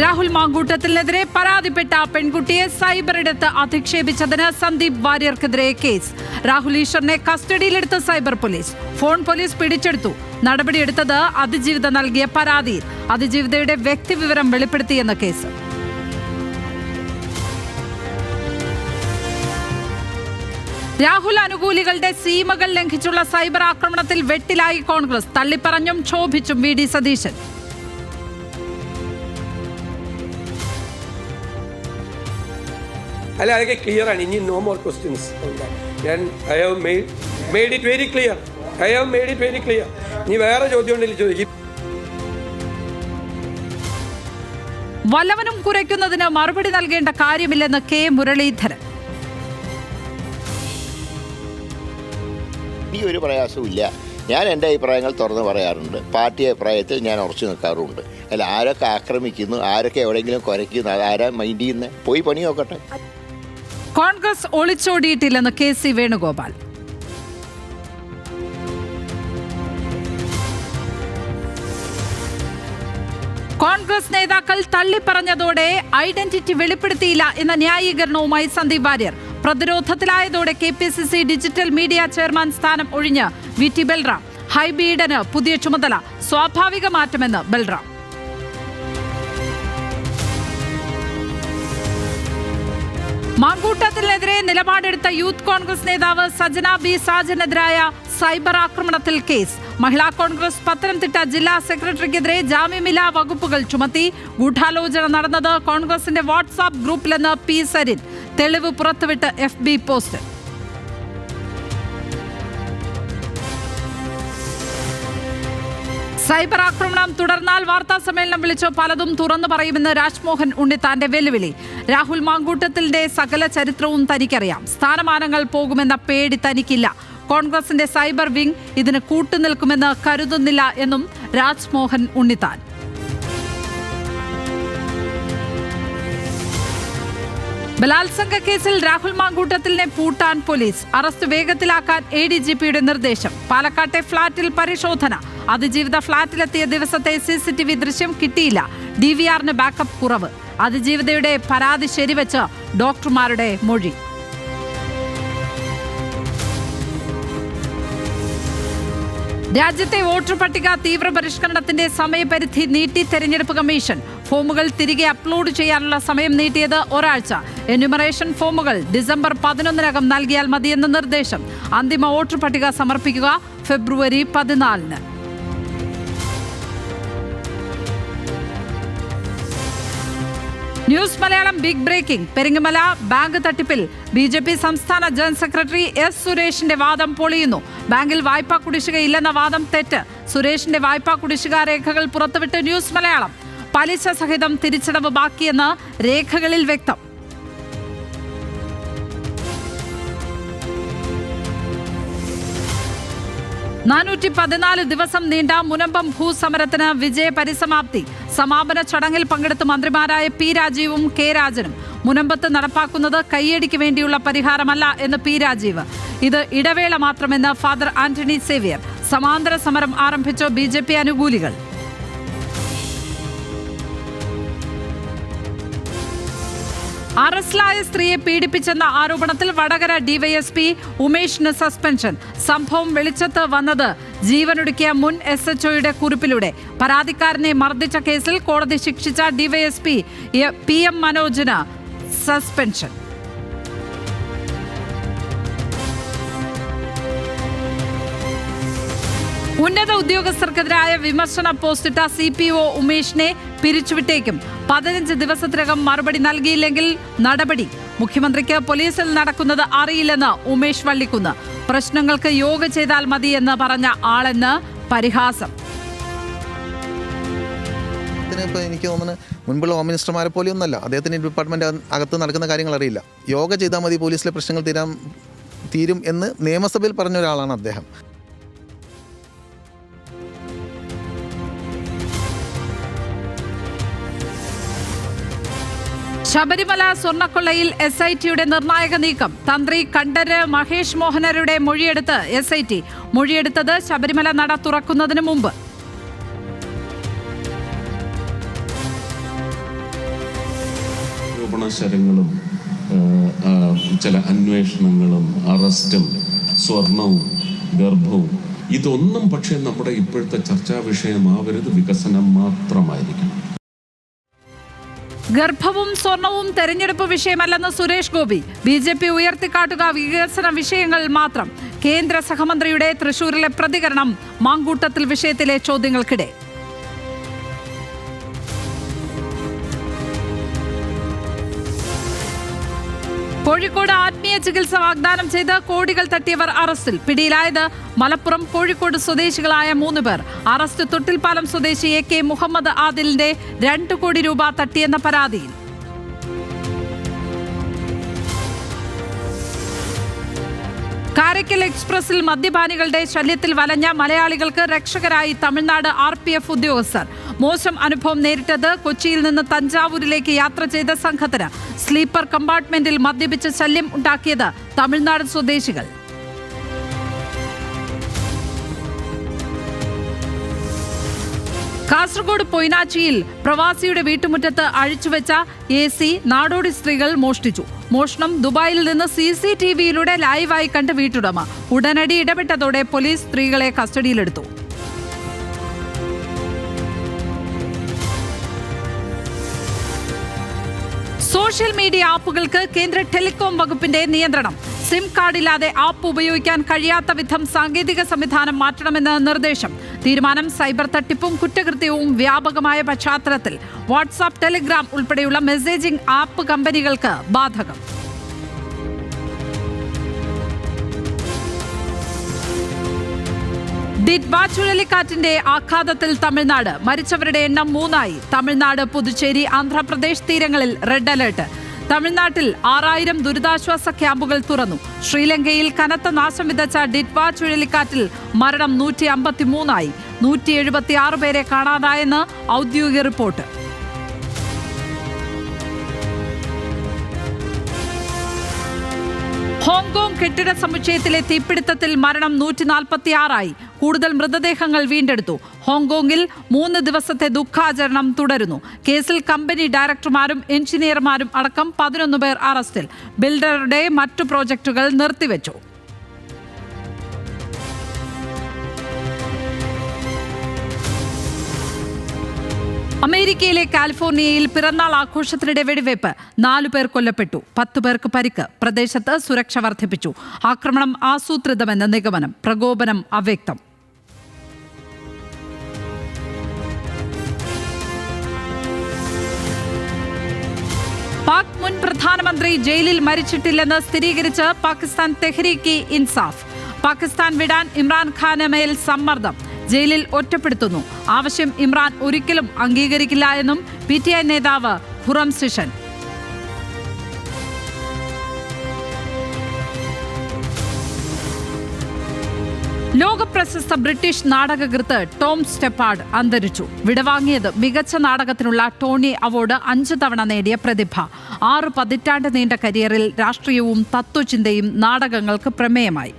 രാഹുൽ മാങ്കൂട്ടത്തിനെതിരെ പരാതിപ്പെട്ട പെൺകുട്ടിയെ സൈബറിടത്ത് അധിക്ഷേപിച്ചതിന് സന്ദീപ് വാര്യർക്കെതിരെ കേസ്. രാഹുൽ ഈശ്വറിനെ കസ്റ്റഡിയിലെടുത്ത സൈബർ പോലീസ്. ഫോൺ പോലീസ് പിടിച്ചെടുത്തു. നടപടിയെടുത്തത് അതിജീവിത നൽകിയ പരാതിയിൽ. അതിജീവിതയുടെ വ്യക്തിവിവരം വെളിപ്പെടുത്തിയെന്ന കേസ്. രാഹുൽ അനുകൂലികളുടെ സീമകൾ ലംഘിച്ചുള്ള സൈബർ ആക്രമണത്തിൽ വെട്ടിലായി കോൺഗ്രസ്. തള്ളിപ്പറഞ്ഞും ക്ഷോഭിച്ചും വി ഡി സതീശൻ. അല്ല അതൊക്കെ ക്ലിയർ ആണ്. ഇനി നോ മോർ ക്വസ്റ്റ്യൻസ് ഞാൻ I have made made it very clear I have made it very clear ഇനി വേറെ ചോദ്യം ഉണ്ടെങ്കിൽ ചോദിക്കും. വല്ലവനും കുറയ്ക്കുന്നതിന് മറുപടി നൽകേണ്ട കാര്യമില്ലെന്ന് കെ. മുരളീധരൻ. ഈ ഒരു പ്രയാസമില്ല ഞാൻ എന്റെ അഭിപ്രായങ്ങൾ തുറന്ന് പറയാറുണ്ട്. പാർട്ടി അഭിപ്രായത്തിൽ ഞാൻ ഉറച്ചു നിൽക്കാറുണ്ട് അല്ല ആരൊക്കെ ആക്രമിക്കുന്നു ആരൊക്കെ എവിടെയെങ്കിലും കുരയ്ക്കുന്നു അത് ആരാ മൈൻഡ് ചെയ്യുന്നത് പോയി പണി നോക്കട്ടെ. കോൺഗ്രസ് ഒളിച്ചോടിയിട്ടില്ലെന്ന് കെ സി വേണുഗോപാൽ. കോൺഗ്രസ് നേതാക്കൾ തള്ളിപ്പറഞ്ഞതോടെ ഐഡന്റിറ്റി വെളിപ്പെടുത്തിയില്ല എന്ന ന്യായീകരണവുമായി Sandeep Warrier. പ്രതിരോധത്തിലായതോടെ K P C C digital media chairman സ്ഥാനം ഒഴിഞ്ഞ് വി ടി ബൽറാം. ഹൈബീഡന് പുതിയ ചുമതല. സ്വാഭാവിക മാറ്റമെന്ന് ബൽറാം. മാങ്കൂട്ടത്തിനെതിരെ നിലപാടെടുത്ത യൂത്ത് കോൺഗ്രസ് നേതാവ് സജന ബി സാജനെതിരായ സൈബർ ആക്രമണത്തിൽ കേസ്. മഹിളാ കോൺഗ്രസ് പത്തനംതിട്ട ജില്ലാ സെക്രട്ടറിക്കെതിരെ ജാമ്യമില്ലാ വകുപ്പുകൾ ചുമത്തി. ഗൂഢാലോചന നടന്നത് കോൺഗ്രസിന്റെ വാട്സാപ്പ് ഗ്രൂപ്പിലെന്ന് പി സരിൻ. തെളിവ് പുറത്തുവിട്ട് എഫ് ബി പോസ്റ്റ്. സൈബർ ആക്രമണം തുടർന്നാൽ വാർത്താ സമ്മേളനം വിളിച്ച് പലതും തുറന്നു പറയുമെന്ന് രാജ്മോഹൻ ഉണ്ണിത്താന്റെ വെല്ലുവിളി. രാഹുൽ മാങ്കൂട്ടത്തിന്റെ സകല ചരിത്രവും തനിക്കറിയാം. സ്ഥാനമാനങ്ങൾ പോകുമെന്ന പേടി തനിക്കില്ല. കോൺഗ്രസിന്റെ സൈബർ വിംഗ് ഇതിന് കൂട്ടുനിൽക്കുമെന്ന് കരുതുന്നില്ല എന്നും രാജ്മോഹൻ ഉണ്ണിത്താൻ. ബലാത്സംഗ കേസിൽ രാഹുൽ മാങ്കൂട്ടത്തിലിനെ പൂട്ടാൻ പോലീസ്. അറസ്റ്റ് വേഗത്തിലാക്കാൻ എ ഡി ജി പിയുടെ നിർദ്ദേശം. പാലക്കാട്ടെ ഫ്ളാറ്റിൽ പരിശോധന. അതിജീവിത ഫ്ളാറ്റിലെത്തിയ ദിവസത്തെ സി സി ടി വി ദൃശ്യം കിട്ടിയില്ല. ഡി വി ആറിന് ബാക്കപ്പ് കുറവ്. അതിജീവിതയുടെ പരാതി ശരിവെച്ച് ഡോക്ടർമാരുടെ മൊഴി. രാജ്യത്തെ വോട്ടർ പട്ടിക തീവ്രപരിഷ്കരണത്തിന്റെ സമയപരിധി നീട്ടി തെരഞ്ഞെടുപ്പ് കമ്മീഷൻ. ഫോമുകൾ തിരികെ അപ്ലോഡ് ചെയ്യാനുള്ള സമയം നീട്ടിയത് ഒരാഴ്ച. എന്യൂമറേഷൻ ഫോമുകൾ ഡിസംബർ പതിനൊന്നിനകം നൽകിയാൽ മതിയെന്ന നിർദ്ദേശം. അന്തിമ വോട്ടർ പട്ടിക സമർപ്പിക്കുക ഫെബ്രുവരി പതിനാലിന്. News Malayalam big breaking. Peringamala bank തട്ടിപ്പിൽ ബി ജെ പി സംസ്ഥാന ജനറൽ സെക്രട്ടറി എസ് സുരേഷിന്റെ വാദം പൊളിയുന്നു. ബാങ്കിൽ വായ്പാ കുടിശ്ശിക ഇല്ലെന്ന വാദം തെറ്റ്. സുരേഷിന്റെ വായ്പാ കുടിശ്ശിക രേഖകൾ പുറത്തുവിട്ട് ന്യൂസ് മലയാളം. പലിശ സഹിതം തിരിച്ചടവ് ബാക്കിയെന്ന് രേഖകളിൽ വ്യക്തം. നാനൂറ്റി പതിനാല് ദിവസം നീണ്ട മുനമ്പം ഭൂസമരത്തിന് വിജയ പരിസമാപ്തി. സമാപന ചടങ്ങിൽ പങ്കെടുത്ത മന്ത്രിമാരായ പി രാജീവും കെ രാജനും. മുനമ്പത്ത് നടപ്പാക്കുന്നത് കയ്യടിക്ക് വേണ്ടിയുള്ള പരിഹാരമല്ല എന്ന് പി രാജീവ്. ഇത് ഇടവേള മാത്രമെന്ന് ഫാദർ ആന്റണി സേവിയർ. സമാന്തര സമരം ആരംഭിച്ച ബി അനുകൂലികൾ. അറസ്റ്റിലായ സ്ത്രീയെ പീഡിപ്പിച്ചെന്ന ആരോപണത്തിൽ വടകര ഡിവൈഎസ്പി ഉമേഷിന് സസ്പെൻഷൻ. സംഭവം വെളിച്ചത്ത് വന്നത് ജീവനൊടുക്കിയ മുൻ എസ് എച്ച് ഒയുടെ കുറിപ്പിലൂടെ. പരാതിക്കാരനെ മർദ്ദിച്ച കേസിൽ കോടതി ശിക്ഷിച്ച ഡിവൈഎസ്പി പി എം മനോജിന് സസ്പെൻഷൻ. ഉന്നത ഉദ്യോഗസ്ഥർക്കെതിരായ വിമർശന പോസ്റ്റിട്ട സി പി ഒ ഉമേഷിനെ പിരിച്ചുവിട്ടേക്കും. പതിനഞ്ച് ദിവസത്തിനകം മറുപടി നൽകിയില്ലെങ്കിൽ നടപടി. മുഖ്യമന്ത്രിക്ക് പോലീസിൽ നടക്കുന്നത് അറിയില്ലെന്ന് ഉമേഷ് വള്ളിക്കുന്ന്. പ്രശ്നങ്ങൾക്ക് യോഗ ചെയ്താൽ എന്ന് പറഞ്ഞ ആളെന്ന് പരിഹാസം. എനിക്ക് തോന്നുന്നത് മുൻപുള്ള ഹോം മിനിസ്റ്റർമാരെ പോലെയൊന്നല്ല. അദ്ദേഹത്തിന് ഡിപ്പാർട്ട്മെന്റ് അകത്ത് നടക്കുന്ന കാര്യങ്ങൾ അറിയില്ല. യോഗ ചെയ്താൽ മതി പോലീസിലെ പ്രശ്നങ്ങൾ തീരാൻ തീരും എന്ന് നിയമസഭയിൽ പറഞ്ഞ ഒരാളാണ് അദ്ദേഹം. ശബരിമല സ്വർണക്കൊള്ളയിൽ എസ് ഐ ടിയുടെ നിർണായക നീക്കം. തന്ത്രി കണ്ഠര് മഹേഷ് മോഹനരുടെ മൊഴിയെടുത്ത് എസ് ഐ ടി മൊഴിയെടുത്തത് ശബരിമല നട തുറക്കുന്നതിന് മുമ്പ്. ആരോപണ ശരങ്ങളും ആ, ആ, ചില അന്വേഷണങ്ങളും അറസ്റ്റും സ്വർണവും ഗർഭവും ഇതൊന്നും പക്ഷേ നമ്മുടെ ഇപ്പോഴത്തെ ചർച്ചാ വിഷയമാവരുത് വികസനം മാത്രമായിരിക്കണം. ഗർഭവും സ്വർണവും തെരഞ്ഞെടുപ്പ് വിഷയമല്ലെന്ന് Suresh Gopi. B J P ഉയർത്തിക്കാട്ടുക വികസന വിഷയങ്ങൾ മാത്രം. കേന്ദ്ര സഹമന്ത്രിയുടെ തൃശൂരിലെ പ്രതികരണം മാങ്കൂട്ടത്തിൽ വിഷയത്തിലെ ചോദ്യങ്ങൾക്കിടെ. കോഴിക്കോട് ആത്മീയ ചികിത്സ വാഗ്ദാനം ചെയ്ത് കോടികൾ തട്ടിയവർ അറസ്റ്റിൽ. പിടിയിലായത് മലപ്പുറം കോഴിക്കോട് സ്വദേശികളായ മൂന്ന് പേർ. അറസ്റ്റ് തൊട്ടിൽപ്പാലം സ്വദേശി എ കെ മുഹമ്മദ് ആദിലിന്റെ രണ്ട് കോടി രൂപ തട്ടിയെന്ന പരാതിയിൽ. കാരയ്ക്കൽ എക്സ്പ്രസിൽ മദ്യപാനികളുടെ ശല്യത്തിൽ വലഞ്ഞ മലയാളികൾക്ക് രക്ഷകരായി തമിഴ്നാട് ആർ പി എഫ് ഉദ്യോഗസ്ഥർ. മോശം അനുഭവം നേരിട്ടത് കൊച്ചിയിൽ നിന്ന് തഞ്ചാവൂരിലേക്ക് യാത്ര ചെയ്ത സംഘത്തിന്. സ്ലീപ്പർ കമ്പാർട്ട്മെന്റിൽ മദ്യപിച്ച് ശല്യം ഉണ്ടാക്കിയത് തമിഴ്നാട് സ്വദേശികൾ. കാസർഗോഡ് പൊയ്നാച്ചിയിൽ പ്രവാസിയുടെ വീട്ടുമുറ്റത്ത് അഴിച്ചുവെച്ച എ സി നാടോടി സ്ത്രീകൾ മോഷ്ടിച്ചു. മോഷണം ദുബായിൽ നിന്ന് സി സി ടി വിയിലൂടെ ലൈവായി കണ്ട് വീട്ടുടമ. ഉടനടി ഇടപെട്ടതോടെ പോലീസ് സ്ത്രീകളെ കസ്റ്റഡിയിലെടുത്തു. സോഷ്യൽ മീഡിയ ആപ്പുകൾക്ക് കേന്ദ്ര ടെലികോം വകുപ്പിന്റെ നിയന്ത്രണം. സിം കാർഡില്ലാതെ ആപ്പ് ഉപയോഗിക്കാൻ കഴിയാത്ത വിധം സാങ്കേതിക സംവിധാനം മാറ്റണമെന്ന് നിർദ്ദേശം. തീരുമാനം സൈബർ തട്ടിപ്പും കുറ്റകൃത്യവും വ്യാപകമായ പശ്ചാത്തലത്തിൽ. വാട്സാപ്പ് ടെലിഗ്രാം ഉൾപ്പെടെയുള്ള മെസ്സേജിംഗ് ആപ്പ് കമ്പനികൾക്ക് ബാധകം. ഡിറ്റ്വ ചുഴലിക്കാറ്റിന്റെ ആഘാതത്തിൽ തമിഴ്നാട്. മരിച്ചവരുടെ എണ്ണം മൂന്നായി. തമിഴ്നാട് പുതുച്ചേരി ആന്ധ്രാപ്രദേശ് തീരങ്ങളിൽ റെഡ് അലേർട്ട്. തമിഴ്നാട്ടിൽ ആറായിരം ദുരിതാശ്വാസ ക്യാമ്പുകൾ തുറന്നു. ശ്രീലങ്കയിൽ കനത്ത നാശം വിതച്ച ഡിറ്റ്വ ചുഴലിക്കാറ്റിൽ മരണം നൂറ്റി അമ്പത്തിമൂന്നായി നൂറ്റി എഴുപത്തി ആറ് പേരെ കാണാതായെന്ന് ഔദ്യോഗിക റിപ്പോർട്ട്. ഹോങ്കോങ് കെട്ടിട സമുച്ചയത്തിലെ തീപിടുത്തത്തിൽ മരണം നൂറ്റി നാൽപ്പത്തി ആറായി കൂടുതൽ മൃതദേഹങ്ങൾ വീണ്ടെടുത്തു. ഹോങ്കോങ്ങിൽ മൂന്ന് ദിവസത്തെ ദുഃഖാചരണം തുടരുന്നു. കേസിൽ കമ്പനി ഡയറക്ടർമാരും എഞ്ചിനീയർമാരും അടക്കം പതിനൊന്ന് പേർ അറസ്റ്റിൽ. ബിൽഡറുടെ മറ്റു പ്രോജക്റ്റുകൾ നിർത്തിവെച്ചു. അമേരിക്കയിലെ കാലിഫോർണിയയിൽ പിറന്നാൾ ആഘോഷത്തിനിടെ വെടിവയ്പ് നാലു പേർ കൊല്ലപ്പെട്ടു. പത്തു പേർക്ക് പരിക്ക്. പ്രദേശത്ത് സുരക്ഷ വർദ്ധിപ്പിച്ചു. ആക്രമണം ആസൂത്രിതമെന്ന നിഗമനം. പ്രകോപനം അവ്യക്തം. പാക് മുൻ പ്രധാനമന്ത്രി ജയിലിൽ മരിച്ചിട്ടില്ലെന്ന് സ്ഥിരീകരിച്ച് പാകിസ്ഥാൻ തെഹ്രീക്ക് ഇൻസാഫ്. പാകിസ്ഥാൻ വിടാൻ ഇമ്രാൻഖാന് മേൽ സമ്മർദ്ദം. ജയിലിൽ ഒറ്റപ്പെടുത്തുന്നു. ആവശ്യം ഇമ്രാൻ ഒരിക്കലും അംഗീകരിക്കില്ല എന്നും പി ടി ഐ നേതാവ് ഖുറം സിഷൻ ലോകപ്രശസ്ത ബ്രിട്ടീഷ് നാടകകൃത്ത് ടോം സ്റ്റെപ്പാർഡ് അന്തരിച്ചു. വിടവാങ്ങിയത് മികച്ച നാടകത്തിനുള്ള ടോണി അവാർഡ് അഞ്ചു തവണ നേടിയ പ്രതിഭ. ആറ് പതിറ്റാണ്ട് നീണ്ട കരിയറിൽ രാഷ്ട്രീയവും തത്വചിന്തയും നാടകങ്ങൾക്ക് പ്രമേയമായി.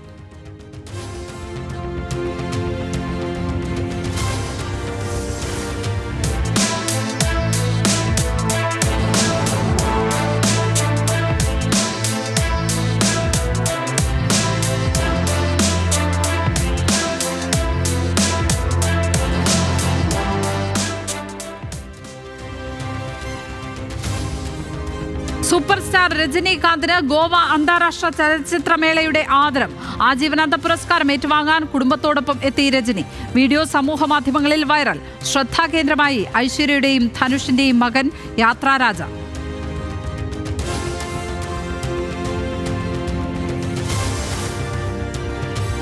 രജനീകാന്തിന് ഗോവ അന്താരാഷ്ട്ര ചലച്ചിത്രമേളയുടെ ആദരം. ആജീവനാന്ത പുരസ്കാരം ഏറ്റുവാങ്ങാൻ കുടുംബത്തോടൊപ്പം എത്തി രജനി. വീഡിയോ സമൂഹ മാധ്യമങ്ങളിൽ വൈറൽ. ശ്രദ്ധാകേന്ദ്രമായി ഐശ്വര്യയുടെയും ധനുഷിന്റെയും മകൻ യാത്രാരാജ.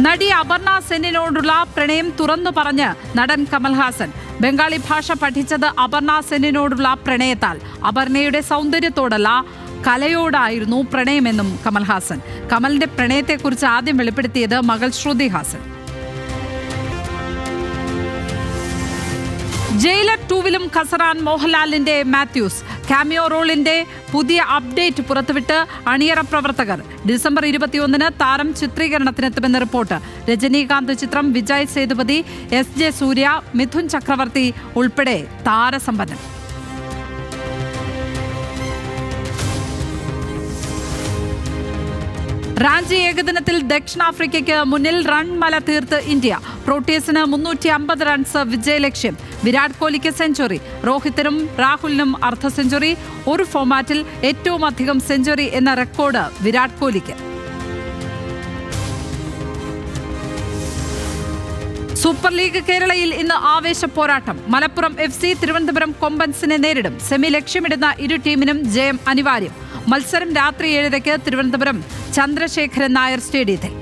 നടി അപർണ സെന്നിനോടുള്ള പ്രണയം തുറന്നു പറഞ്ഞ് നടൻ കമൽഹാസൻ. ബംഗാളി ഭാഷ പഠിച്ചത് അപർണ സെന്നിനോടുള്ള പ്രണയത്താൽ. അപർണയുടെ സൗന്ദര്യത്തോടല്ല കലയോടായിരുന്നു പ്രണയമെന്നും കമൽഹാസൻ. കമലിന്റെ പ്രണയത്തെക്കുറിച്ച് ആദ്യം വെളിപ്പെടുത്തിയത് മകൾ ശ്രുതി ഹാസൻ. ജയിലർ ടൂവിലും ഖസറാൻ മോഹൻലാലിന്റെ മാത്യൂസ്. കാമിയോ റോളിന്റെ പുതിയ അപ്ഡേറ്റ് പുറത്തുവിട്ട് അണിയറ പ്രവർത്തകർ. ഡിസംബർ ഇരുപത്തിയൊന്നിന് താരം ചിത്രീകരണത്തിനെത്തുമെന്ന് റിപ്പോർട്ട്. രജനീകാന്ത് ചിത്രം വിജയ് സേതുപതി എസ് ജെ സൂര്യ മിഥുൻ ചക്രവർത്തി ഉൾപ്പെടെ താരസമ്പന്നൻ റാഞ്ചി ഏകദിനത്തിൽ ദക്ഷിണാഫ്രിക്കയ്ക്ക് മുന്നിൽ റൺ മല തീർത്ത് ഇന്ത്യ. പ്രോട്ടീസിന് മുന്നൂറ്റി അമ്പത് റൺസ് വിജയലക്ഷ്യം. വിരാട് കോഹ്ലിക്ക് സെഞ്ചുറി രോഹിത്തിനും രാഹുലിനും അർദ്ധ സെഞ്ചുറി ഒരു ഫോമാറ്റിൽ ഏറ്റവും അധികം സെഞ്ചുറി എന്ന റെക്കോർഡ് വിരാട് കോഹ്ലിക്ക്. സൂപ്പർ ലീഗ് കേരളയിൽ ഇന്ന് ആവേശ പോരാട്ടം. മലപ്പുറം എഫ് സി തിരുവനന്തപുരം കൊമ്പൻസിനെ നേരിടും. സെമി ലക്ഷ്യമിടുന്ന ഇരു ടീമിനും ജയം അനിവാര്യം. മത്സരം രാത്രി ഏഴരയ്ക്ക് തിരുവനന്തപുരം ചന്ദ്രശേഖരൻ നായർ സ്റ്റേഡിയത്തിൽ.